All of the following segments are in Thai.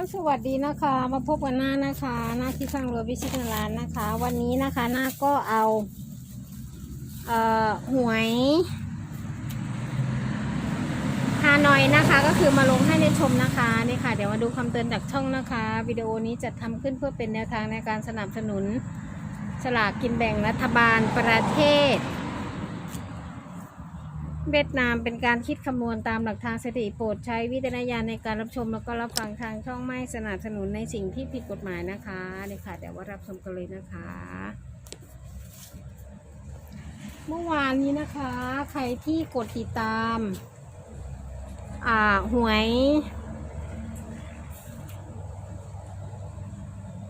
ก็สวัสดีนะคะ มาพบกันหน้านะคะ หน้าที่ข้างเรือวิชิตร้านนะคะ วันนี้นะคะหน้าก็เอาเอ่อหวยฮานอยนะคะ ก็คือมาลงให้ในชมนะคะนี่ค่ะ เดี๋ยวมาดูคำเตือนจากช่องนะคะ วิดีโอนี้จะทำขึ้นเพื่อเป็นแนวทางในการสนับสนุนสลากกินแบ่งรัฐบาลประเทศ เวียดนามเป็นการคิดคำนวณตามหลักทางสถิติโปรดใช้วิจารณญาณในการรับชม แล้วก็รับฟังทางช่องไม่สนับสนุนในสิ่งที่ผิดกฎหมายนะคะนี่ค่ะเดี๋ยวว่ารับชมกันเลยนะคะ เมื่อวานนี้นะคะ ใครที่กดติดตาม อ่าหวย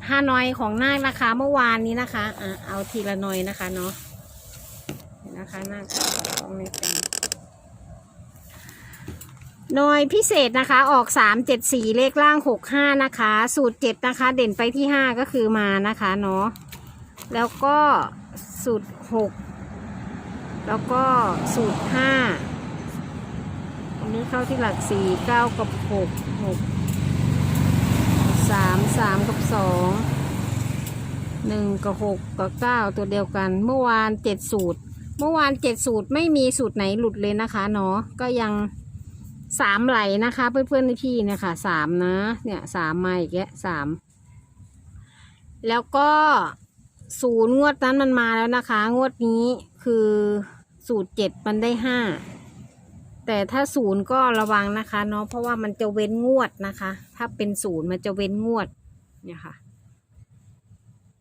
ฮานอยของนาคนะคะ เมื่อวานนี้นะคะอ่าเอาทีละหน่อยนะคะเนาะเห็นนะคะนาคต้องไม่เป็น หน่วยพิเศษนะคะออกสามเจ็ดสี่เลขล่างหกห้านะคะ สูตรเจ็ดนะคะ เด่นไปที่ห้าก็คือมานะคะเนาะแล้วก็สูตรหกแล้วก็สูตรห้าอันนี้เข้าที่หลักสี่เก้ากับหกหกสามสามกับสองหนึ่งกับหกกับเก้าตัวเดียวกันเมื่อวานเจ็ดสูตร เมื่อวานเจ็ดสูตรไม่มีสูตรไหนหลุดเลยนะคะเนาะก็ยัง สามไหลนะคะ เพื่อนๆในพี่เนี่ยค่ะสามนะ เนี่ยสามมาอีกแกะสามแล้วก็ศูนย์งวดนั้นมันมาแล้วนะคะ งวดนี้คือสูตรเจ็ดมันได้ห้าแต่ถ้าศูนย์ก็ระวังนะคะเนาะเพราะว่ามันจะเว้นงวดนะคะ ถ้าเป็นศูนย์มันจะเว้นงวดเนี่ยค่ะ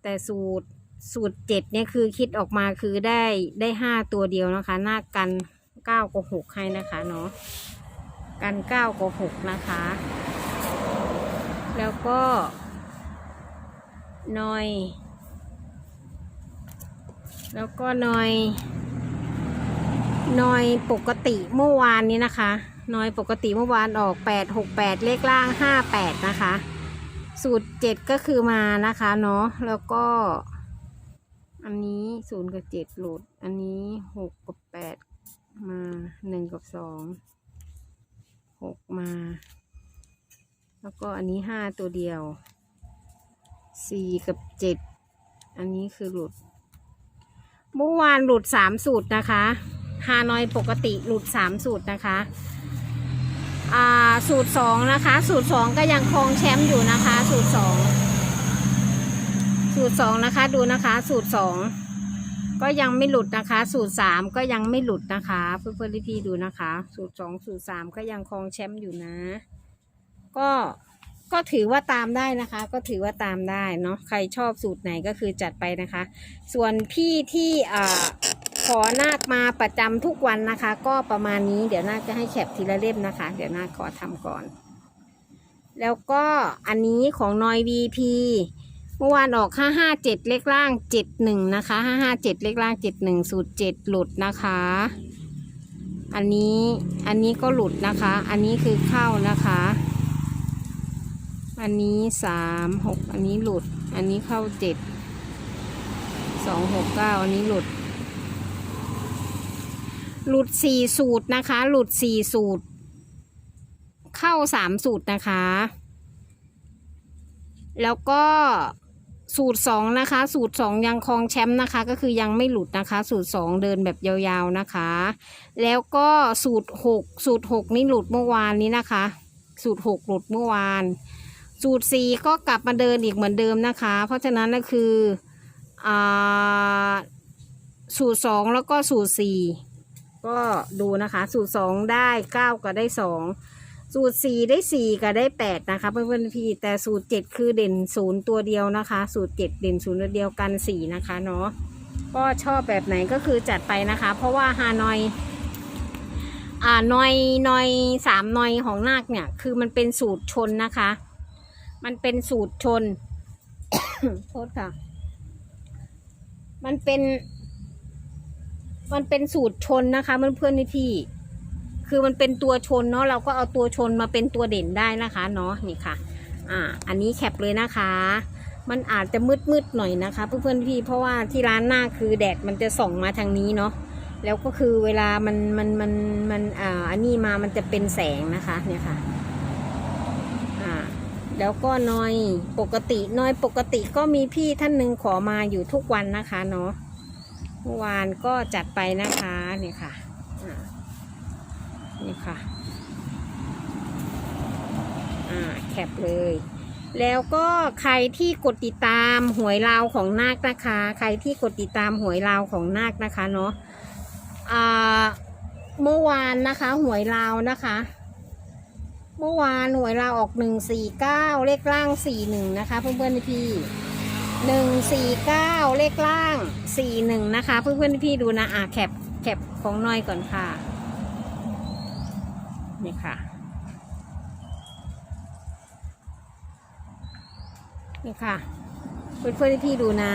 แต่สูตรสูตรเจ็ดเนี่ยคือคิดออกมาคือได้ได้ห้าตัวเดียวนะคะ หน้ากันเก้ากับหกให้นะคะเนาะ กันเก้ากับหกนะคะ แล้วก็หนอย แล้วก็หนอยหนอยปกติเมื่อวานนี้นะคะหนอยปกติเมื่อวานออกแปดหกแปดเลขล่างห้าแปดนะคะ สูตรเจ็ดก็คือมานะคะเนาะแล้วก็ อันนี้ศูนย์กับเจ็ดหลุด อันนี้หกกับแปดมาหนึ่งกับสอง หกมา แล้วก็อันนี้ห้าตัวเดียวสี่กับเจ็ดอันนี้คือหลุดเมื่อวานหลุดสามสูตรนะคะฮานอยปกติหลุดสามสูตรนะคะอ่าสูตรสองนะคะ สูตรสองก็ยังครองแชมป์อยู่นะคะ สูตรสองสูตรสองนะคะดูนะคะ สูตรสอง ก็ยังไม่หลุดนะคะ สูตรสามก็ยังไม่หลุดนะคะเพื่อนๆพี่ๆดูนะคะ สูตรสองสูตรสามก็ยังครองแชมป์อยู่นะ ก็ก็ถือว่าตามได้นะคะ ก็ถือว่าตามได้เนาะใครชอบสูตรไหนก็คือจัดไปนะคะ ส่วนพี่ที่อ่าขอนาคมาประจำทุกวันนะคะ ก็ประมาณนี้เดี๋ยวนาคจะให้แคปทีละเล่มนะคะ เดี๋ยวนาคขอทำก่อน แล้วก็อันนี้ของนอย VP เมื่อวานออกห้าห้าเจ็ดเลขล่างเจ็ดหนึ่งนะคะห้าห้าเจ็ดเลขล่างเจ็ดหนึ่งสูตรเจ็ดหลุดนะคะ อันนี้อันนี้ก็หลุดนะคะ อันนี้คือเข้านะคะ อันนี้สามหกอันนี้หลุด อันนี้เข้าเจ็ดสองหกเก้าอันนี้หลุด หลุดสี่สูตรนะคะ หลุดสี่สูตร เข้าสามสูตรนะคะ แล้วก็ สูตรสองนะคะ สูตรสองยังครองแชมป์นะคะ ก็คือยังไม่หลุดนะคะ สูตรสองเดินแบบยาวๆนะคะ แล้วก็สูตรหกสูตรหกนี่หลุดเมื่อวานนี้นะคะ สูตรหกหลุดเมื่อวาน สูตรสี่ก็กลับมาเดินอีกเหมือนเดิมนะคะ เพราะฉะนั้นก็คืออ่าสูตรสองแล้วก็สูตรสี่ก็ดูนะคะ สูตรสองได้เก้าก็ได้สอง สูตรสี่ได้สี่กับได้แปดนะคะเพื่อนๆพี่แต่สูตรเจ็ดคือเด่นศูนย์ตัวเดียวนะคะ สูตรเจ็ดเด่นศูนย์ตัวเดียวกันสี่นะคะเนาะก็ชอบแบบไหนก็คือจัดไปนะคะ เพราะว่าฮานอยอ่านอยนอยสามนอยของนาคเนี่ย คือมันเป็นสูตรชนนะคะ มันเป็นสูตรชนโทษค่ะ มันเป็น มันเป็นสูตรชนนะคะเพื่อนเพื่อนๆพี่ คือมันเป็นตัวชนเนาะเราก็เอาตัวชนมาเป็นตัวเด่นได้นะคะเนาะนี่ค่ะ อ่า อันนี้แคปเลยนะคะ มันอาจจะมืดๆหน่อยนะคะ เพื่อนๆพี่เพราะว่าที่ร้านหน้าคือแดดมันจะส่องมาทางนี้เนาะแล้วก็คือเวลามันมันมันมันอ่าอันนี้มามันจะเป็นแสงนะคะเนี่ยค่ะอ่าแล้วก็นอยปกตินอยปกติก็มีพี่ท่านหนึ่งขอมาอยู่ทุกวันนะคะเนาะเมื่อวานก็จัดไปนะคะนี่ค่ะอ่า นี่ค่ะ อ่า แคปเลย แล้วก็ใครที่กดติดตามหวยลาวของนาคนะคะ ใครที่กดติดตามหวยลาวของนาคนะคะเนาะ อ่า เมื่อวานนะคะหวยลาวนะคะเมื่อวานหวยลาวออกหนึ่งสี่เก้าเลขล่างสี่หนึ่งนะคะ เพื่อนเพื่อนๆพี่หนึ่งสี่เก้าเลขล่างสี่หนึ่งนะคะ เพื่อนเพื่อนๆพี่ดูนะอะแคปแคปของน้อยก่อนค่ะ นี่ค่ะ นี่ค่ะเพื่อนเพื่อนๆพี่ดูนะ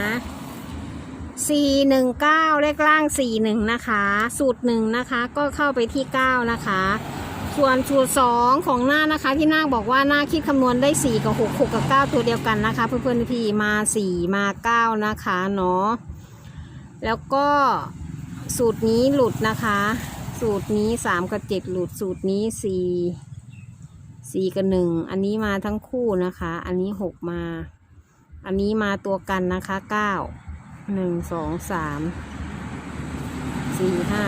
สี่หนึ่งเก้าเลขล่างสี่หนึ่งนะคะ สูตรหนึ่งนะคะ ก็เข้าไปที่เก้านะคะ ส่วนสูตรสองของหน้านะคะ ที่นาบอกว่าหน้าคิดคำนวณได้สี่กับหกหกกับเก้าตัวเดียวกันนะคะ เพื่อนเพื่อนๆพี่มาสี่มาเก้านะคะเนาะแล้วก็สูตรนี้หลุดนะคะ สูตรนี้สามกับเจ็ดหลุดสูตรนี้สี่สี่กับหนึ่งอันนี้มาทั้งคู่นะคะ อันนี้หกมา อันนี้มาตัวกันนะคะเก้าหนึ่งสองสามสี่ห้า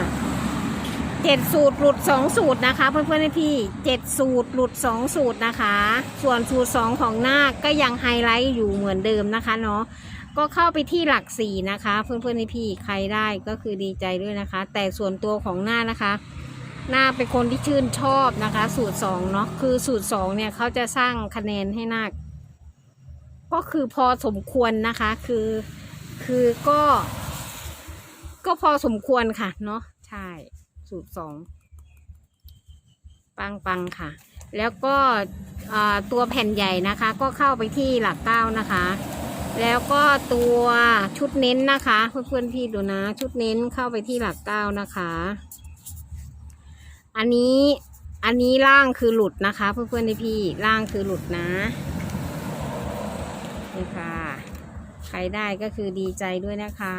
เจ็ดสูตรหลุดสองสูตรนะคะ เพื่อนๆพี่เจ็ดสูตรหลุดสองสูตรนะคะ ส่วนสูตรสองของหน้าก็ยังไฮไลท์อยู่เหมือนเดิมนะคะเนาะ ก็เข้าไปที่หลักสี่นะคะ เพื่อนๆพี่ใครได้ก็คือดีใจด้วยนะคะ แต่ส่วนตัวของหน้านะคะ หน้าเป็นคนที่ชื่นชอบนะคะ สูตรสองเนาะคือสูตรสองเนี่ยเขาจะสร้างคะแนนให้หน้าก็คือพอสมควรนะคะคือคือก็ ก็พอสมควรค่ะ เนาะใช่ สูตรสองปังปังค่ะ แล้วก็ตัวแผ่นใหญ่นะคะ ก็เข้าไปที่หลักเก้านะคะ แล้วก็ตัวชุดเน้นนะคะ เพื่อนๆพี่ดูนะ ชุดเน้นเข้าไปที่หลักเก้านะคะ อันนี้อันนี้ล่างคือหลุดนะคะ เพื่อนๆพี่ล่างคือหลุดนะนี่ค่ะ ใครได้ก็คือดีใจด้วยนะคะ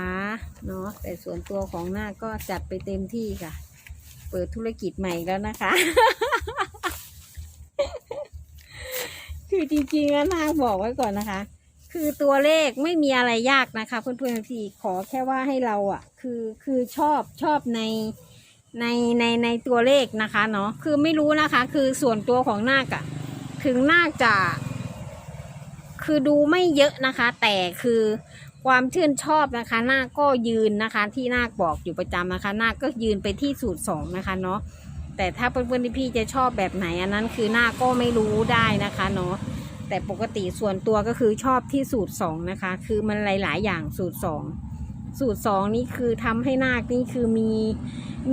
เนาะแต่ส่วนตัวของหน้าก็จัดไปเต็มที่ค่ะ เปิดธุรกิจใหม่แล้วนะคะคือจริงๆแล้วนางบอกไว้ก่อนนะคะ คือตัวเลขไม่มีอะไรยากนะคะ เพื่อนๆพี่ขอแค่ว่าให้เราอะ คือคือชอบชอบในในในในตัวเลขนะคะเนาะคือไม่รู้นะคะ คือส่วนตัวของนาคอะถึงนาคจะคือดูไม่เยอะนะคะ แต่คือความชื่นชอบนะคะนาคก็ยืนนะคะ ที่นาคบอกอยู่ประจำนะคะนาคก็ยืนไปที่สูตรสองนะคะเนาะแต่ถ้าเพื่อนๆพี่จะชอบแบบไหนอันนั้นคือนาคก็ไม่รู้ได้นะคะเนาะ แต่ปกติส่วนตัวก็คือชอบที่สูตรสองนะคะ คือมันหลาย ๆ อย่างสูตรสองสูตรสองนี่คือทำให้นาคนี่คือมี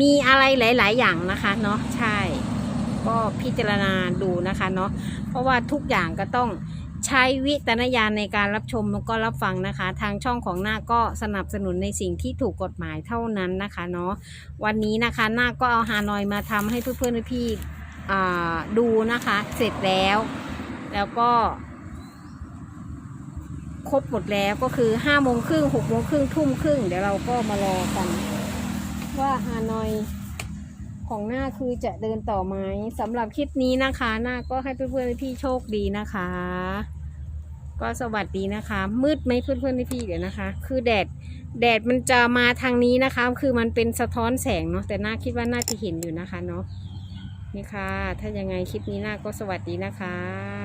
มีอะไรหลาย ๆ อย่างนะคะเนาะใช่ ก็พิจารณาดูนะคะเนาะเพราะว่าทุกอย่างก็ต้องใช้วิจารณญาณในการรับชมแล้วก็รับฟังนะคะ ทางช่องของหน้าก็สนับสนุนในสิ่งที่ถูกกฎหมายเท่านั้นนะคะเนาะวันนี้นะคะหน้าก็เอาฮานอยมาทำให้เพื่อนๆพี่ดูนะคะ เสร็จแล้ว แล้วก็ ครบหมดแล้วก็คือห้าโมงครึ่งหกโมงครึ่งทุ่มครึ่งเดี๋ยวเราก็มารอกัน ว่าฮานอยของหน้าคือจะเดินต่อไหมสำหรับคลิปนี้นะคะหน้าก็ให้เพื่อนๆพี่โชคดีนะคะ ก็สวัสดีนะคะ มืดไหมเพื่อนๆพี่เดี๋ยวนะคะ คือแดดแดดมันจะมาทางนี้นะคะ คือมันเป็นสะท้อนแสงเนาะแต่หน้าคิดว่าน่าจะเห็นอยู่นะคะเนาะนี่ค่ะ ถ้ายังไงคลิปนี้หน้าก็สวัสดีนะคะ